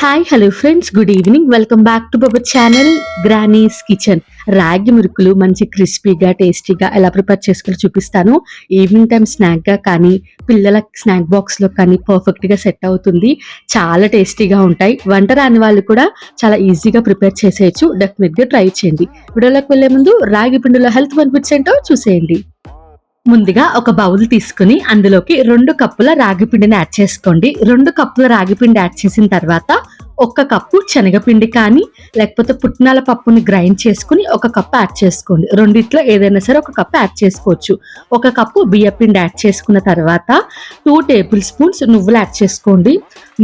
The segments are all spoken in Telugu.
Hi hello friends good evening welcome back to buffer channel granny's kitchen రాగి మురుకులు మంచి క్రిస్పీగా టేస్టీగా ఎలా ప్రిపేర్ చేసుకుని చూపిస్తాను. ఈవినింగ్ టైం స్నాక్గా కానీ పిల్లల స్నాక్ బాక్స్లో కానీ పర్ఫెక్ట్గా సెట్ అవుతుంది. చాలా టేస్టీగా ఉంటాయి. వంట రాని వాళ్ళు కూడా చాలా ఈజీగా ప్రిపేర్ చేసేయచ్చు. డెఫినెట్గా ట్రై చేయండి. వీడియోలోకి వెళ్ళే ముందు రాగి పిండిలో హెల్త్ బెనిఫిట్స్ ఏంటో చూసేయండి. ముందుగా ఒక బౌల్ తీసుకుని అందులోకి రెండు కప్పుల రాగి పిండిని యాడ్ చేసుకోండి. రెండు కప్పుల రాగి పిండి యాడ్ చేసిన తర్వాత ఒక్క కప్పు శనగపిండి కానీ లేకపోతే పుట్నాల పప్పుని గ్రైండ్ చేసుకుని ఒక కప్పు యాడ్ చేసుకోండి. రెండిట్లో ఏదైనా సరే ఒక కప్పు యాడ్ చేసుకోవచ్చు. ఒక కప్పు బియ్య పిండి యాడ్ చేసుకున్న తర్వాత టూ టేబుల్ స్పూన్స్ నువ్వులు యాడ్ చేసుకోండి.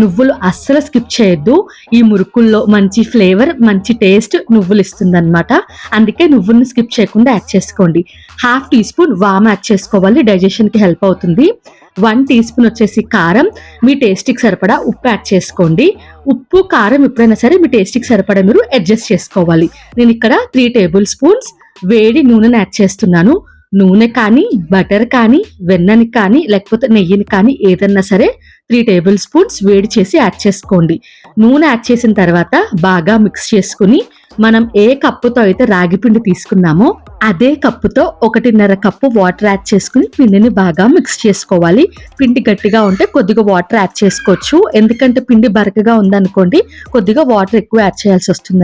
నువ్వులు అస్సలు స్కిప్ చేయొద్దు. ఈ మురుకుల్లో మంచి ఫ్లేవర్ మంచి టేస్ట్ నువ్వులు ఇస్తుంది అనమాట అందుకే నువ్వుల్ని స్కిప్ చేయకుండా యాడ్ చేసుకోండి. హాఫ్ టీ స్పూన్ వామ్ యాడ్ చేసుకోవాలి. డైజెషన్కి హెల్ప్ అవుతుంది. వన్ టీ స్పూన్ వచ్చేసి కారం. మీ టేస్ట్కి సరిపడా ఉప్పు యాడ్ చేసుకోండి. ఉప్పు కారం ఎప్పుడైనా సరే మీ టేస్ట్కి సరిపడా మీరు అడ్జస్ట్ చేసుకోవాలి. నేను ఇక్కడ త్రీ టేబుల్ స్పూన్స్ వేడి నూనెను యాడ్ చేస్తున్నాను. నూనె కానీ బటర్ కానీ వెన్నని కానీ లేకపోతే నెయ్యిని కానీ ఏదన్నా సరే త్రీ టేబుల్ స్పూన్స్ వేడి చేసి యాడ్ చేసుకోండి. నూనె యాడ్ చేసిన తర్వాత బాగా మిక్స్ చేసుకుని మనం ఏ కప్పుతో అయితే రాగి పిండి తీసుకున్నామో అదే కప్పుతో ఒకటిన్నర కప్పు వాటర్ యాడ్ చేసుకుని పిండిని బాగా మిక్స్ చేసుకోవాలి. పిండి గట్టిగా ఉంటే కొద్దిగా వాటర్ యాడ్ చేసుకోవచ్చు. ఎందుకంటే పిండి బరకగా ఉందనుకోండి కొద్దిగా వాటర్ ఎక్కువ యాడ్ చేయాల్సి వస్తుంది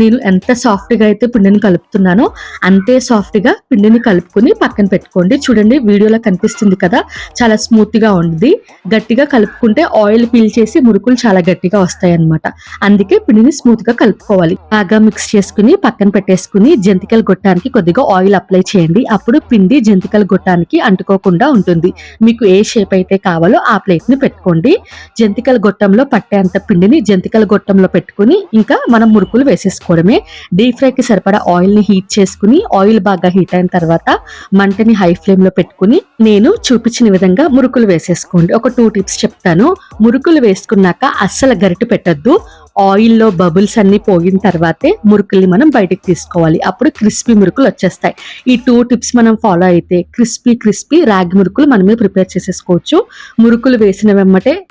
నేను ఎంత సాఫ్ట్గా అయితే పిండిని కలుపుతున్నానో అంతే సాఫ్ట్గా పిండిని కలుపుకుని పక్కన పెట్టుకోండి. చూడండి వీడియోలో కనిపిస్తుంది కదా చాలా స్మూత్గా ఉంది గట్టిగా కలుపుకుంటే ఆయిల్ పీల్ చేసి మురుకులు చాలా గట్టిగా వస్తాయి అనమాట అందుకే పిండిని స్మూత్గా కలుపుకోవాలి. బాగా మిక్స్ చేసుకుని పక్కన పెట్టేసుకుని జంతికల దానికి కొద్దిగా ఆయిల్ అప్లై చేయండి. అప్పుడు పిండి జంతికల గొట్టానికి అంటుకోకుండా ఉంటుంది. మీకు ఏ షేప్ అయితే కావాలో ఆ ప్లేట్ని పెట్టుకోండి. జంతికల గొట్టంలో పట్టేంత పిండిని జంతికల గొట్టంలో పెట్టుకుని ఇంకా మనం మురుకులు వేసేసుకోవడమే. డీప్ ఫ్రైకి సరిపడా ఆయిల్ని హీట్ చేసుకుని ఆయిల్ బాగా హీట్ అయిన తర్వాత మంటని హై ఫ్లేమ్లో పెట్టుకుని నేను చూపించిన విధంగా మురుకులు వేసేసుకోండి. ఒక టూ టిప్స్ చెప్తాను. మురుకులు వేసుకున్నాక అస్సలు గరిటె పెట్టద్దు. ఆయిల్లో బబుల్స్ అన్ని పోయిన తర్వాతే మురుకుల్ని మనం బయటకు తీసుకోవాలి. అప్పుడు క్రిస్పీ మురుకులు వచ్చేస్తాయి. ఈ టూ టిప్స్ మనం ఫాలో అయితే క్రిస్పీ క్రిస్పీ రాగి మురుకులు మనమే ప్రిపేర్ చేసేసుకోవచ్చు. మురుకులు వేసిన వెమ్మటే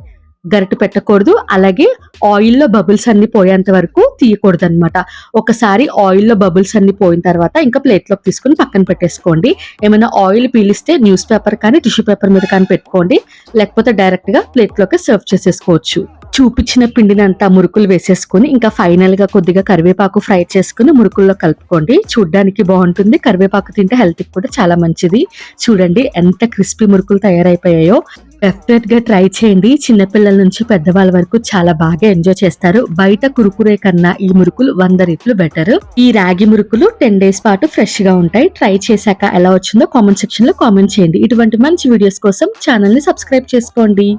గరిట పెట్టకూడదు. అలాగే ఆయిల్లో బబుల్స్ అన్ని పోయేంత వరకు తీయకూడదు అనమాట ఒకసారి ఆయిల్లో బబుల్స్ అన్ని పోయిన తర్వాత ఇంకా ప్లేట్లోకి తీసుకుని పక్కన పెట్టేసుకోండి. ఏమైనా ఆయిల్ పీలిస్తే న్యూస్ పేపర్ కానీ టిష్యూ పేపర్ మీద కానీ పెట్టుకోండి. లేకపోతే డైరెక్ట్గా ప్లేట్లోకి సర్వ్ చేసేసుకోవచ్చు. చూపించిన పిండినంతా మురుకులు వేసేసుకుని ఇంకా ఫైనల్గా కొద్దిగా కరివేపాకు ఫ్రై చేసుకుని మురుకుల్లో కలుపుకోండి. చూడ్డానికి బాగుంటుంది. కరివేపాకు తింటే హెల్త్ కూడా చాలా మంచిది. చూడండి ఎంత క్రిస్పీ మురుకులు తయారైపోయాయో. డెఫినెట్గా ట్రై చేయండి. చిన్నపిల్లల నుంచి పెద్దవాళ్ళ వరకు చాలా బాగా ఎంజాయ్ చేస్తారు. బయట కురుకురే కన్నా ఈ మురుకులు వంద రెట్లు బెటర్. ఈ రాగి మురుకులు టెన్ డేస్ పాటు ఫ్రెష్గా ఉంటాయి. ట్రై చేశాక ఎలా వచ్చిందో కామెంట్ సెక్షన్లో కామెంట్ చేయండి. ఇటువంటి మంచి వీడియోస్ కోసం ఛానల్ని సబ్స్క్రైబ్ చేసుకోండి.